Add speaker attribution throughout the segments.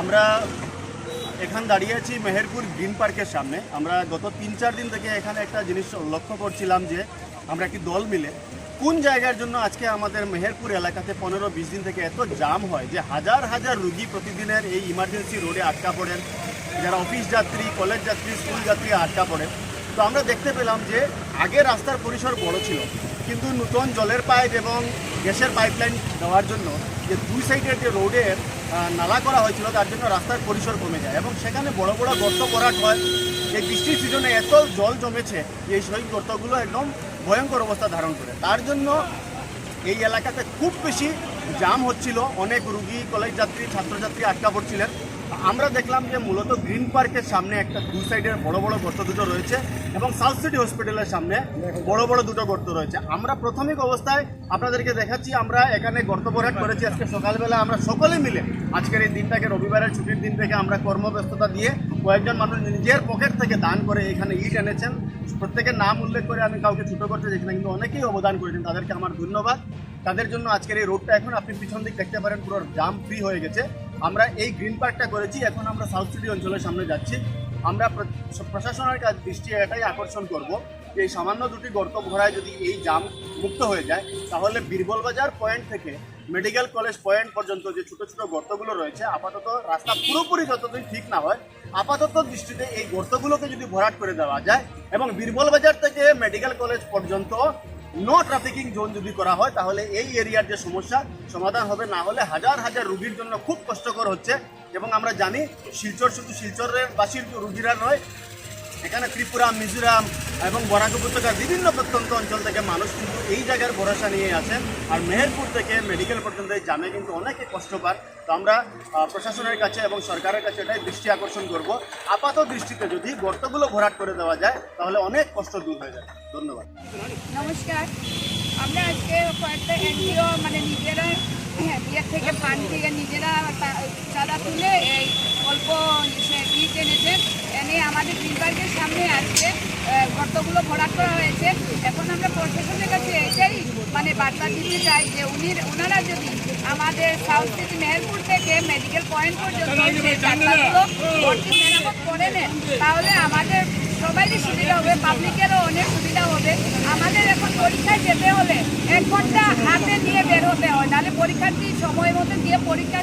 Speaker 1: আমরা এখান দাঁড়িয়ে আছি মেহেরপুর গ্রিন পার্কের সামনে। আমরা গত তিন চার দিন থেকে এখানে একটা জিনিস লক্ষ্য করছিলাম যে আমরা একটি দল মিলে কোন জায়গার জন্য আজকে আমাদের মেহেরপুর এলাকাতে পনেরো বিশ দিন থেকে এত জাম হয় যে হাজার হাজার রুগী প্রতিদিনের এই ইমার্জেন্সি রোডে আটকা পড়েন। যারা অফিস যাত্রী কলেজ যাত্রী স্কুল যাত্রী আটকা পড়েন। তো আমরা দেখতে পেলাম যে আগে রাস্তার পরিসর বড় ছিল। কিন্তু নতুন জলের পাইপ এবং গ্যাসের পাইপলাইন দেওয়ার জন্য যে দুই সাইডের যে রোডের নালা করা হয়েছিল, তার জন্য রাস্তার পরিসর কমে যায় এবং সেখানে বড় বড় গর্ত করাট হয় এই বৃষ্টির সিজনে এত জল জমেছে যে এই সেই গর্তগুলো একদম ভয়ঙ্কর অবস্থা ধারণ করে। তার জন্য এই এলাকাতে খুব বেশি জাম হচ্ছিল। অনেক রুগী, কলেজ যাত্রী, ছাত্রছাত্রী আটকা পড়ছিলেন। আমরা দেখলাম যে মূলত গ্রিন পার্কের সামনে একটা দু সাইডের বড় বড় গর্ত দুটো রয়েছে এবং সাউথ সিটি হসপিটালের সামনে বড় বড় দুটো গর্ত রয়েছে। আমরা প্রাথমিক অবস্থায় আপনাদেরকে দেখাচ্ছি, আমরা এখানে গর্ত ভরাট করেছি। আজকে সকালবেলা আমরা সকলে মিলে, আজকের এই দিনটাকে রবিবারের ছুটির দিন থেকে আমরা কর্মব্যস্ততা দিয়ে কয়েকজন মানুষ নিজের পকেট থেকে দান করে এখানে ইট এনেছেন। প্রত্যেকের নাম উল্লেখ করে আমি কাউকে ছোটো করতে চাইছি না, কিন্তু অনেকেই অবদান করেছেন। তাদেরকে আমার ধন্যবাদ। তাদের জন্য আজকের এই রোডটা এখন আপনি পিছন দিক দেখতে পারেন, পুরো জাম ফ্রি হয়ে গেছে। আমরা এই গ্রিন পার্কটা করেছি, এখন আমরা সাউথ সিটি অঞ্চলের সামনে যাচ্ছি। আমরা প্রশাসনের কাছে দৃষ্টি এটাই আকর্ষণ করব যে এই সামান্য দুটি গর্ত ভরায় যদি এই জাম মুক্ত হয়ে যায়, তাহলে বীরবল বাজার পয়েন্ট থেকে মেডিকেল কলেজ পয়েন্ট পর্যন্ত যে ছোট ছোট গর্তগুলো রয়েছে, আপাতত রাস্তা পুরোপুরি যতদিন ঠিক না হয়, আপাতত দৃষ্টিতে এই গর্তগুলোকে যদি ভরাট করে দেওয়া যায় এবং বীরবল বাজার থেকে মেডিকেল কলেজ পর্যন্ত নো ট্রাফিকিং জোন যদি করা হয়, তাহলে এই এরিয়ার যে সমস্যা, সমাধান হবে না হলে হাজার হাজার রুগীর জন্য খুব কষ্টকর হচ্ছে। এবং আমরা জানি শিলচর শুধু শিলচরের বাসীর রুগীরা নয় এখানে ত্রিপুরা মিজোরাম এবং বরাক উপত্যকার বিভিন্ন প্রত্যন্ত অঞ্চল থেকে মানুষ কিন্তু এই জায়গার ভরসা নিয়ে আছেন। আর মেহেরপুর থেকে মেডিকেল পর্যন্ত এই জামে কিন্তু অনেকে কষ্ট পান। তো আমরা প্রশাসনের কাছে এবং সরকারের কাছে এটাই দৃষ্টি আকর্ষণ করব। আপাত দৃষ্টিতে যদি গর্তগুলো ভরাট করে দেওয়া যায় তাহলে অনেক কষ্ট দূর হয়ে যায় ধন্যবাদ।
Speaker 2: নমস্কার। আমরা আজকে কয়েকটা এনজিও মানে নিজেরা হ্যাঁ, বিয়ের থেকে পান থেকে নিজেরা চাঁদা তুলে এই অল্প সে ইট এনেছেন এনে আমাদের বিলবার্গের সামনে আজকে গর্তগুলো ভরাট করা হয়েছে। এখন আমরা প্রশাসনের কাছে এটাই মানে বার্তা দিতে চাই যে উনি ওনারা যদি আমাদের সাউথ সিটি মেহেরপুর থেকে মেডিকেল পয়েন্ট পর্যন্ত সেই রাস্তাগুলো ভর্তি মেরামত করে নেন তাহলে আমাদের সবারই সুবিধা হবে পাবলিকেরও অনেক সুবিধা হবে। আমাদের এখন পরীক্ষায় যেতে হলে এক ঘণ্টা হাতে নিয়ে বের হতে হয় নাহলে পরীক্ষার্থী সময় মতো দিয়ে পরীক্ষা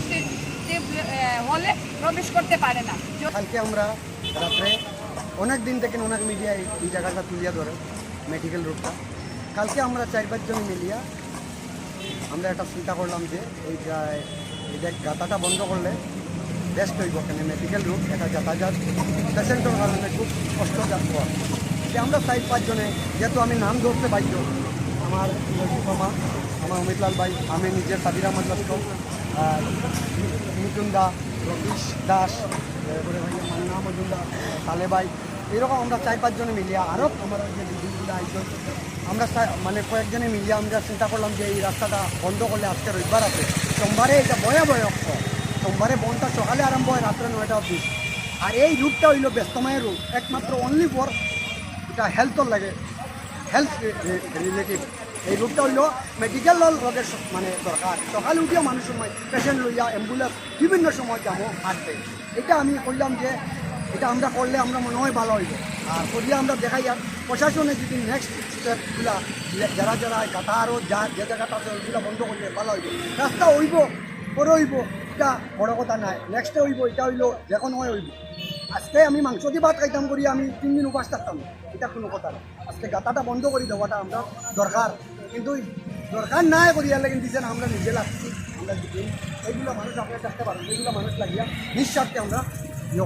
Speaker 2: হলে প্রবেশ করতে পারে না।
Speaker 3: কালকে আমরা রাত্রে অনেক দিন থেকে অনেক মিডিয়ায় এই জায়গাটা তুলিয়া ধরে মেডিকেল রুটটা কালকে আমরা চার পাঁচজন মিলিয়া আমরা একটা চিন্তা করলাম যে, এই যা- গাতাটা বন্ধ করলে বেস্ট হইব কেন? মেডিকেল রুট এটা যাতায়াত। পেশেন্টের কারণে খুব কষ্ট যাত্রা। যে আমরা চার পাঁচজনে যেহেতু আমি নাম ধরতে বাধ্য, আমার মামা, আমার অমিতলাল ভাই, আমি নিজের সাবির আর মিটুন দা রতীশ দাস এরপরে ভাই মান্না মজুমদার তালে ভাই। এরকম আমরা চার পাঁচজনে মিলিয়া আরও আমার যে দিদিগুলো আইসো আমরা মানে কয়েকজনে মিলিয়ে আমরা চিন্তা করলাম যে এই রাস্তাটা বন্ধ করলে আজকে রবিবার আছে। সোমবারে এটা ভয়ে ভয়ে সোমবারে বনটা সকালে আরম্ভ হয় রাত্রে নয়টা অবধি। আর এই রুটটা হইল ব্যস্তময় রুট একমাত্র অনলি ফর এটা হেলথর লাগে। হেলথ রিলেটিভ এই রুটটা হইল মেডিকেল স- মানে দরকার সকালে উঠিও মানুষ সময় পেশেন্ট লইয়া অ্যাম্বুলেন্স বিভিন্ন সময় যাব আসবে এটা আমি করলাম যে এটা আমরা করলে আমরা মনে হয় ভালো হইব। আর করলে আমরা দেখাই আর প্রশাসনে যদি নেক্সট স্টেপগুলা যারা যারা গাথা আরও যা যে জায়গাটা আছে, ওইগুলো বন্ধ করলে ভালো হইব। রাস্তা হইব পরে হইব, এটা বড় কথা নাই। নেক্সটে হইব, এটা হইল যে কোনো হইব। আজকে আমি মাংস দিয়ে ভাত খাইতাম করি, আমি তিন দিন উপাস থাকতাম। এটা কোনো কথা না। আজকে গাতাটা বন্ধ করে দেওয়াটা আমরা দরকার। কিন্তু দরকার নাই আর কিন্তু দিচ্ছেন আমরা নিজে লাগছি। আমরা এইগুলো মানুষ আপনার থাকতে পারেন, এইগুলো মানুষ লাগিয়া নিঃস্বার্থে আমরা ইয়ে